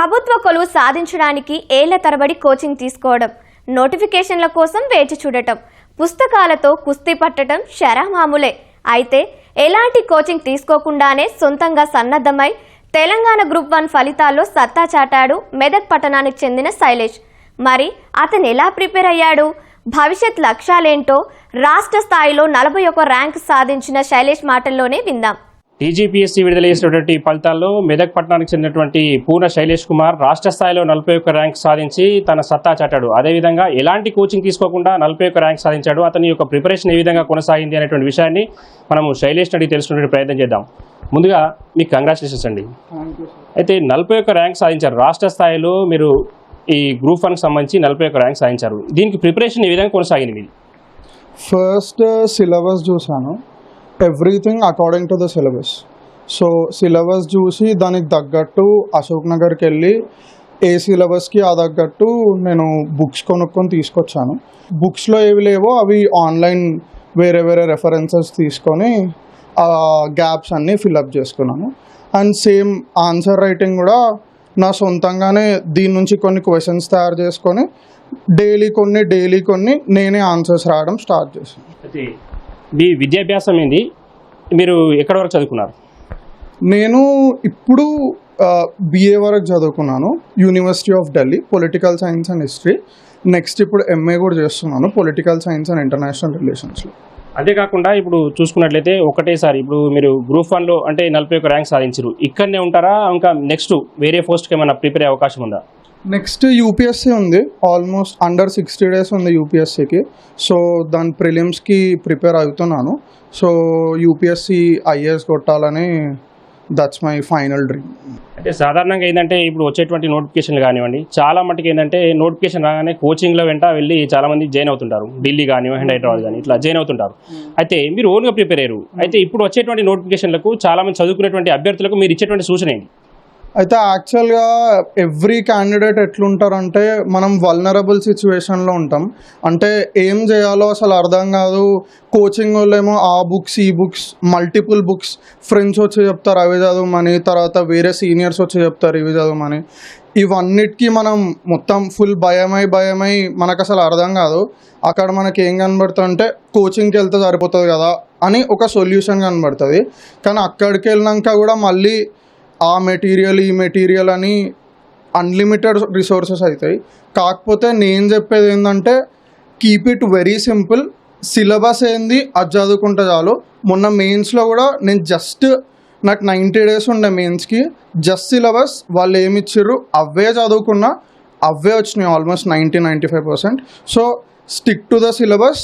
ప్రభుత్వ కొలువు సాధించడానికి ఏళ్ళ తరబడి కోచింగ్ తీసుకోవడం నోటిఫికేషన్ల కోసం వేచి చూడటం పుస్తకాలతో కుస్తీ పట్టడం శరామామూలే. అయితే ఎలాంటి కోచింగ్ తీసుకోకుండానే సొంతంగా సన్నద్ధమై తెలంగాణ గ్రూప్ వన్ ఫలితాల్లో సత్తా చాటాడు మెదక్ పట్టణానికి చెందిన శైలేష్. మరి అతను ఎలా ప్రిపేర్ అయ్యాడు? భవిష్యత్ లక్ష్యాలేంటో రాష్ట్ర స్థాయిలో నలభై ఒక ర్యాంక్ సాధించిన శైలేష్ మాటల్లోనే విందాం. టీజీపీఎస్సీ విడుదల చేసినటువంటి ఫలితాల్లో మెదక్ పట్టణానికి చెందినటువంటి పూర్ణ శైలేష్ కుమార్ రాష్ట్ర స్థాయిలో నలభై ఒక్క ర్యాంక్ సాధించి తన సత్తా చాటాడు. అదేవిధంగా ఎలాంటి కోచింగ్ తీసుకోకుండా నలభై ఒక్క ర్యాంక్ సాధించాడు. అతని యొక్క ప్రిపరేషన్ ఏ విధంగా కొనసాగింది అనేటువంటి విషయాన్ని మనము శైలేష్ అడిగి తెలుసుకునే ప్రయత్నం చేద్దాం. ముందుగా మీకు కంగ్రాచులేషన్స్ అండి. అయితే నలభై ఒక్క ర్యాంక్ సాధించారు. రాష్ట్ర స్థాయిలో మీరు ఈ గ్రూప్ వన్కి సంబంధించి నలభై ఒక్క ర్యాంక్ సాధించారు. దీనికి ప్రిపరేషన్ ఏ విధంగా కొనసాగింది మీది ఫస్ట్ సిలబస్ చూసాను everything according to the syllabus so syllabus చూసి దానికి తగ్గట్టు అశోక్ నగర్కి వెళ్ళి ఏ సిలబస్కి ఆ తగ్గట్టు నేను బుక్స్ కొనుక్కొని తీసుకొచ్చాను. బుక్స్లో ఏవి లేవో అవి ఆన్లైన్ వేరే వేరే రెఫరెన్సెస్ తీసుకొని ఆ గ్యాప్స్ అన్నీ ఫిల్అప్ చేసుకున్నాను. అండ్ సేమ్ ఆన్సర్ రైటింగ్ కూడా నా సొంతంగానే దీని నుంచి కొన్ని క్వశ్చన్స్ తయారు చేసుకొని డైలీ కొన్ని డైలీ కొన్ని నేనే ఆన్సర్స్ రాయడం స్టార్ట్ చేశాను. మీ విద్యాభ్యాసం ఏంది? మీరు ఎక్కడి వరకు చదువుకున్నారు? నేను ఇప్పుడు బిఏ వరకు చదువుకున్నాను. University of Delhi political science and history next ఇప్పుడు ఎంఏ కూడా చేస్తున్నాను పొలిటికల్ సైన్స్ అండ్ ఇంటర్నేషనల్ రిలేషన్స్లో అంతేకాకుండా ఇప్పుడు చూసుకున్నట్లయితే ఒకటేసారి ఇప్పుడు మీరు గ్రూప్ వన్లో అంటే నలభై ఒక ర్యాంక్ సాధించారు ఇక్కడనే ఉంటారా? ఇంకా నెక్స్ట్ వేరే పోస్ట్కి ఏమైనా ప్రిపేర్ అయ్యే అవకాశం ఉందా? నెక్స్ట్ యూపీఎస్సీ ఉంది. ఆల్మోస్ట్ అండర్ సిక్స్టీ డేస్ ఉంది యూపీఎస్సీకి. సో దాని ప్రిలిమ్స్కి ప్రిపేర్ అవుతున్నాను. సో యూపీఎస్సీ ఐఏఎస్ కొట్టాలని దట్స్ మై ఫైనల్ డ్రీమ్ అంటే సాధారణంగా ఏంటంటే ఇప్పుడు వచ్చేటువంటి నోటిఫికేషన్లు కానివ్వండి చాలా మటుకు ఏంటంటే నోటిఫికేషన్ రాగానే కోచింగ్లో వెంట వెళ్ళి చాలా మంది జాయిన్ అవుతుంటారు. ఢిల్లీ కానివ్వండి హైదరాబాద్ కానీ ఇట్లా జాయిన్ అవుతుంటారు. అయితే మీరు ఓన్గా ప్రిపేర్ అయ్యారు. అయితే ఇప్పుడు వచ్చేటువంటి నోటిఫికేషన్లకు చాలా మంది చదువుకునేటువంటి అభ్యర్థులకు మీరు ఇచ్చేటువంటి సూచన ఏంటి? అయితే యాక్చువల్గా ఎవ్రీ క్యాండిడేట్ ఎట్లుంటారంటే మనం వల్నరబుల్ సిచ్యువేషన్లో ఉంటాం. అంటే ఏం చేయాలో అసలు అర్థం కాదు. కోచింగ్ వాళ్ళేమో ఆ బుక్స్ ఈ బుక్స్ మల్టిపుల్ బుక్స్ ఫ్రెండ్స్ వచ్చి చెప్తారు అవి చదవమని తర్వాత వేరే సీనియర్స్ వచ్చి చెప్తారు ఇవి చదవమని ఇవన్నిటికీ మనం మొత్తం ఫుల్ భయమై భయమై మనకు అసలు అర్థం కాదు. అక్కడ మనకి ఏం కనబడుతుందంటే కోచింగ్కి వెళ్తే సరిపోతుంది కదా అని ఒక సొల్యూషన్ కనబడుతుంది. కానీ అక్కడికి వెళ్ళినాక కూడా మళ్ళీ ఆ మెటీరియల్ ఈ మెటీరియల్ అని అన్లిమిటెడ్ రిసోర్సెస్ అవుతాయి కాకపోతే నేను చెప్పేది ఏంటంటే keep it very simple syllabus ఏంది? అది చదువుకుంటే చాలు. మొన్న మెయిన్స్లో కూడా నేను జస్ట్ నాకు నైంటీ డేస్ ఉండే మెయిన్స్కి జస్ట్ సిలబస్ వాళ్ళు ఏమి ఇచ్చిర్రు? అవే చదువుకున్నా అవే వచ్చినాయి almost ninety ninety five percent so stick to the syllabus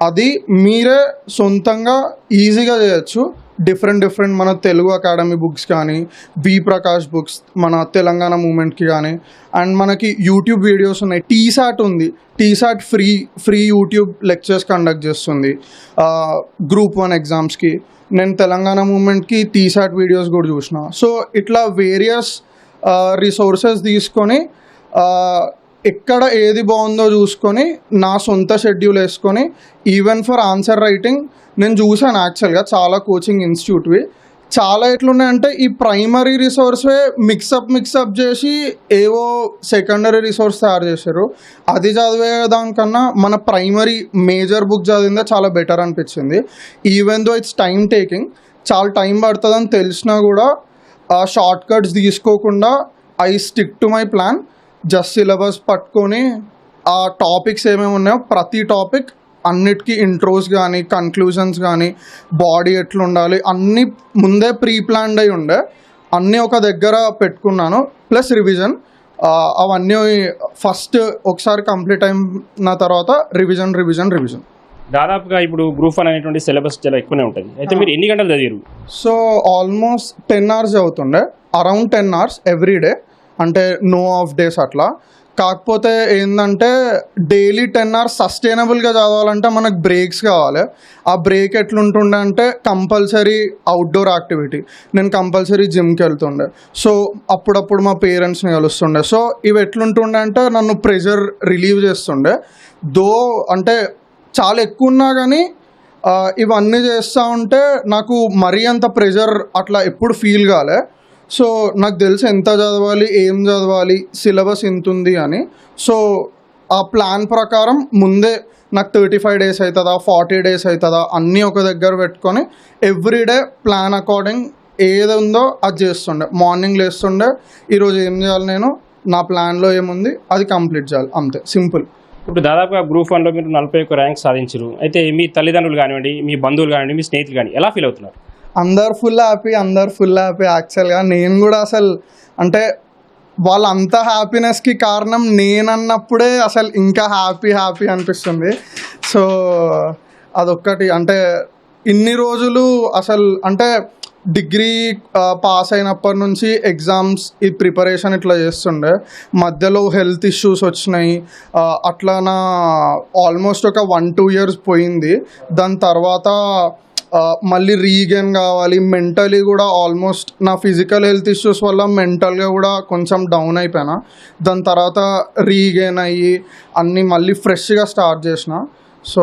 అది మీరే సొంతంగా ఈజీగా చేయొచ్చు. డిఫరెంట్ డిఫరెంట్ మన తెలుగు అకాడమీ బుక్స్ కానీ వి ప్రకాష్ బుక్స్ మన తెలంగాణ మూమెంట్కి కానీ అండ్ మనకి యూట్యూబ్ వీడియోస్ ఉన్నాయి. టీసాట్ ఉంది. T SAT free free YouTube lectures conduct చేస్తుంది. గ్రూప్ వన్ ఎగ్జామ్స్కి నేను తెలంగాణ మూమెంట్కి టీసాట్ వీడియోస్ కూడా చూసిన. సో ఇట్లా వేరియస్ రిసోర్సెస్ తీసుకొని ఎక్కడ ఏది బాగుందో చూసుకొని నా సొంత షెడ్యూల్ వేసుకొని ఈవెన్ ఫర్ ఆన్సర్ రైటింగ్ నేను చూసాను యాక్చువల్గా చాలా కోచింగ్ ఇన్స్టిట్యూట్వి చాలా ఎట్లున్నాయంటే ఈ ప్రైమరీ రిసోర్స్వే మిక్సప్ మిక్సప్ చేసి ఏవో సెకండరీ రిసోర్స్ తయారు చేశారు. అది చదివే దానికన్నా మన ప్రైమరీ మేజర్ బుక్ చదివిందే చాలా బెటర్ అనిపించింది. Even though it's time taking చాలా టైం పడుతుందని తెలిసినా కూడా ఆ షార్ట్ కట్స్ తీసుకోకుండా I stick to my plan just syllabus పట్టుకొని ఆ టాపిక్స్ ఏమేమి ఉన్నాయో ప్రతి టాపిక్ అన్నిటికీ ఇంట్రోస్ కానీ కన్క్లూజన్స్ కానీ బాడీ ఎట్లా ఉండాలి అన్నీ ముందే ప్రీ ప్లాన్డ్ అయి ఉండే అన్నీ ఒక దగ్గర పెట్టుకున్నాను ప్లస్ రివిజన్ అవన్నీ ఫస్ట్ ఒకసారి కంప్లీట్ అయిన తర్వాత రివిజన్ రివిజన్ రివిజన్ దాదాపుగా ఇప్పుడు గ్రూప్ వన్ అనేటువంటి సిలబస్ చాలా ఎక్కువనే ఉంటుంది. అయితే మీరు ఎన్ని గంటలు చదివారు సో ఆల్మోస్ట్ టెన్ అవర్స్ అవుతుండే around ten hours every day అంటే నో ఆఫ్ డేస్ అట్లా. కాకపోతే ఏంటంటే డైలీ టెన్ అవర్స్ సస్టైనబుల్గా చదవాలంటే మనకు బ్రేక్స్ కావాలి. ఆ బ్రేక్ ఎట్లుంటుండే అంటే కంపల్సరీ అవుట్డోర్ యాక్టివిటీ నేను కంపల్సరీ జిమ్కి వెళ్తుండే. సో అప్పుడప్పుడు మా పేరెంట్స్ని కలుస్తుండే. సో ఇవి ఎట్లుంటుండే అంటే నన్ను ప్రెషర్ రిలీవ్ చేస్తుండే. దో అంటే చాలా ఎక్కువ ఉన్నా కానీ ఇవన్నీ చేస్తూ ఉంటే నాకు మరీ అంత ప్రెషర్ అట్లా ఎప్పుడు ఫీల్ కాలే. సో నాకు తెలుసు ఎంత చదవాలి ఏం చదవాలి సిలబస్ ఎంత ఉంది అని. సో ఆ ప్లాన్ ప్రకారం ముందే నాకు థర్టీ ఫైవ్ డేస్ అవుతుందా ఫార్టీ డేస్ అవుతుందా అన్నీ ఒక దగ్గర పెట్టుకొని ఎవ్రీడే ప్లాన్ అకార్డింగ్ ఏది ఉందో అది చేస్తుండే. మార్నింగ్ లేస్తుండే ఈరోజు ఏం చేయాలి నేను నా ప్లాన్లో ఏముంది అది కంప్లీట్ చేయాలి అంతే సింపుల్. ఇప్పుడు దాదాపుగా గ్రూప్ వన్లో మీరు నలభై ఒక్క ర్యాంక్ సాధించారు. అయితే మీ తల్లిదండ్రులు కానివ్వండి మీ బంధువులు కానివ్వండి మీ స్నేహితులు కానీ ఎలా ఫీల్ అవుతున్నారు? అందరు ఫుల్ హ్యాపీ అందరు ఫుల్ హ్యాపీ యాక్చువల్గా నేను కూడా అసలు అంటే వాళ్ళంత హ్యాపీనెస్కి కారణం నేనన్నప్పుడే అసలు ఇంకా హ్యాపీ హ్యాపీ అనిపిస్తుంది. సో అదొక్కటి అంటే ఇన్ని రోజులు అసలు అంటే డిగ్రీ పాస్ అయినప్పటి నుంచి ఎగ్జామ్స్ ఈ ప్రిపరేషన్ ఇట్లా చేస్తుండే. మధ్యలో హెల్త్ ఇష్యూస్ వచ్చినాయి. అట్లా నా ఆల్మోస్ట్ ఒక వన్ టూ ఇయర్స్ పోయింది. దాని తర్వాత మళ్ళీ రీగెయిన్ కావాలి. మెంటలీ కూడా ఆల్మోస్ట్ నా ఫిజికల్ హెల్త్ ఇష్యూస్ వల్ల మెంటల్గా కూడా కొంచెం డౌన్ అయిపోయినా. దాని తర్వాత రీగెయిన్ అయ్యి అన్నీ మళ్ళీ ఫ్రెష్గా స్టార్ట్ చేసిన. సో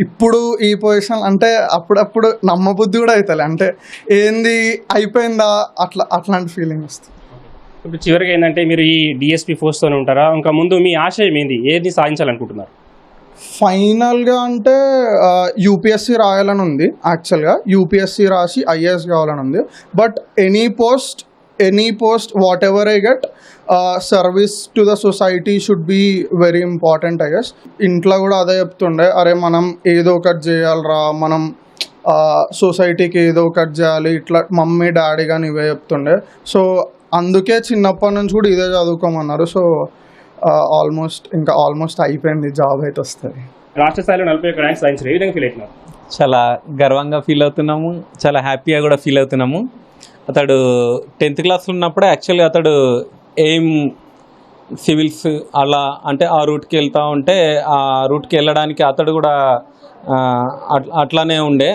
ఇప్పుడు ఈ పొజిషన్ అంటే అప్పుడప్పుడు నమ్మబుద్ధి కూడా అవుతుంది అంటే ఏంది అయిపోయిందా? అట్లా అట్లాంటి ఫీలింగ్ వస్తుంది. ఇప్పుడు చివరికి ఏంటంటే మీరు ఈ డిఎస్పీ ఫోర్స్తోనే ఉంటారా? ఇంకా ముందు మీ ఆశయం ఏంది? ఏది సాధించాలనుకుంటున్నారు? ఫైనల్గా అంటే యూపీఎస్సీ రాయాలని ఉంది యాక్చువల్గా. యూపీఎస్సీ రాసి ఐఏఎస్ కావాలని ఉంది but any post any post whatever I get service to the society should be very important I guess ఇంట్లో కూడా అదే చెప్తుండే అరే మనం ఏదో ఒకటి చేయాలిరా మనం సొసైటీకి ఏదో ఒకటి చేయాలి ఇట్లా మమ్మీ డాడీ కానీ ఇవే చెప్తుండే. సో అందుకే చిన్నప్పటి నుంచి కూడా ఇదే చదువుకోమన్నారు. సో ఆల్మోస్ట్ ఇంకా ఆల్మోస్ట్ అయిపోయింది జాబ్ అయితే వస్తుంది. రాష్ట్ర స్థాయిలో నలభై ఒక్క ర్యాంక్ సాధించారు. ఏ విధంగా ఫీల్ అవుతున్నారు? చాలా గర్వంగా ఫీల్ అవుతున్నాము చాలా హ్యాపీగా కూడా ఫీల్ అవుతున్నాము. అతడు టెన్త్ క్లాస్లో ఉన్నప్పుడే యాక్చువల్గా అతడు ఎయిమ్ సివిల్స్ అలా అంటే ఆ రూట్కి వెళ్తూ ఉంటే ఆ రూట్కి వెళ్ళడానికి అతడు కూడా అట్లానే ఉండే.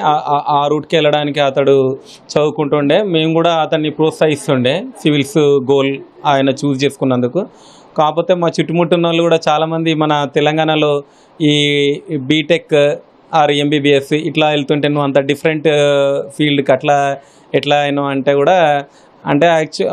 ఆ రూట్కి వెళ్ళడానికి అతడు చదువుకుంటుండే. మేము కూడా అతన్ని ప్రోత్సహిస్తుండే సివిల్స్ గోల్ ఆయన చూస్ చేసుకున్నందుకు. కాకపోతే మా చుట్టుముట్టున్న వాళ్ళు కూడా చాలామంది మన తెలంగాణలో ఈ బీటెక్ ఆర్ ఎంబీబీఎస్ ఇట్లా వెళ్తుంటే నువ్వు అంత డిఫరెంట్ ఫీల్డ్కి అట్లా ఎట్లా అయినా అంటే కూడా అంటే యాక్చు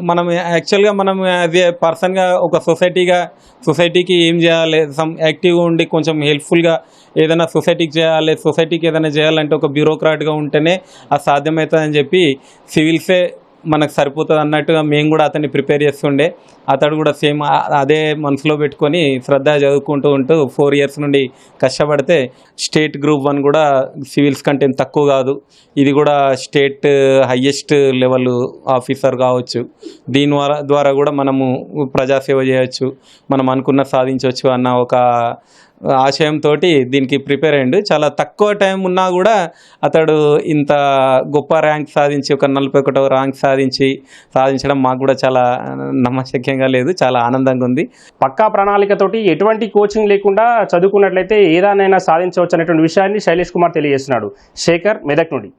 మనం యాక్చువల్గా మనం యాజ్ ఏ పర్సన్గా ఒక సొసైటీగా సొసైటీకి ఏం చేయాలి? సమ్ యాక్టివ్గా ఉండి కొంచెం హెల్ప్ఫుల్గా ఏదైనా సొసైటీకి చేయాలి సొసైటీకి ఏదైనా చేయాలంటే ఒక బ్యూరోక్రాట్గా ఉంటేనే అది సాధ్యమవుతుందని చెప్పి సివిల్సే మనకు సరిపోతుంది అన్నట్టుగా మేము కూడా అతన్ని ప్రిపేర్ చేస్తుండే. అతడు కూడా సేమ్ అదే మనసులో పెట్టుకొని శ్రద్ధ చదువుకుంటూ ఉంటూ ఫోర్ ఇయర్స్ నుండి కష్టపడితే స్టేట్ గ్రూప్ వన్ కూడా సివిల్స్ కంటే తక్కువ కాదు. ఇది కూడా స్టేట్ హయ్యెస్ట్ లెవెల్ ఆఫీసర్ కావచ్చు. దీని ద్వారా ద్వారా కూడా మనము ప్రజాసేవ చేయొచ్చు. మనం అనుకున్న సాధించవచ్చు అన్న ఒక ఆశయంతో దీనికి ప్రిపేర్ అయ్యండు. చాలా తక్కువ టైం ఉన్నా కూడా అతడు ఇంత గొప్ప ర్యాంక్ సాధించి ఒక నలభై ఒకటో ర్యాంక్ సాధించి సాధించడం మాకు కూడా చాలా నమ్మశక్యంగా లేదు చాలా ఆనందంగా ఉంది. పక్కా ప్రణాళికతోటి ఎటువంటి కోచింగ్ లేకుండా చదువుకున్నట్లయితే ఏదానైనా సాధించవచ్చు అనేటువంటి విషయాన్ని శైలేష్ కుమార్ తెలియజేస్తున్నాడు. శేఖర్ మెదక్ నుండి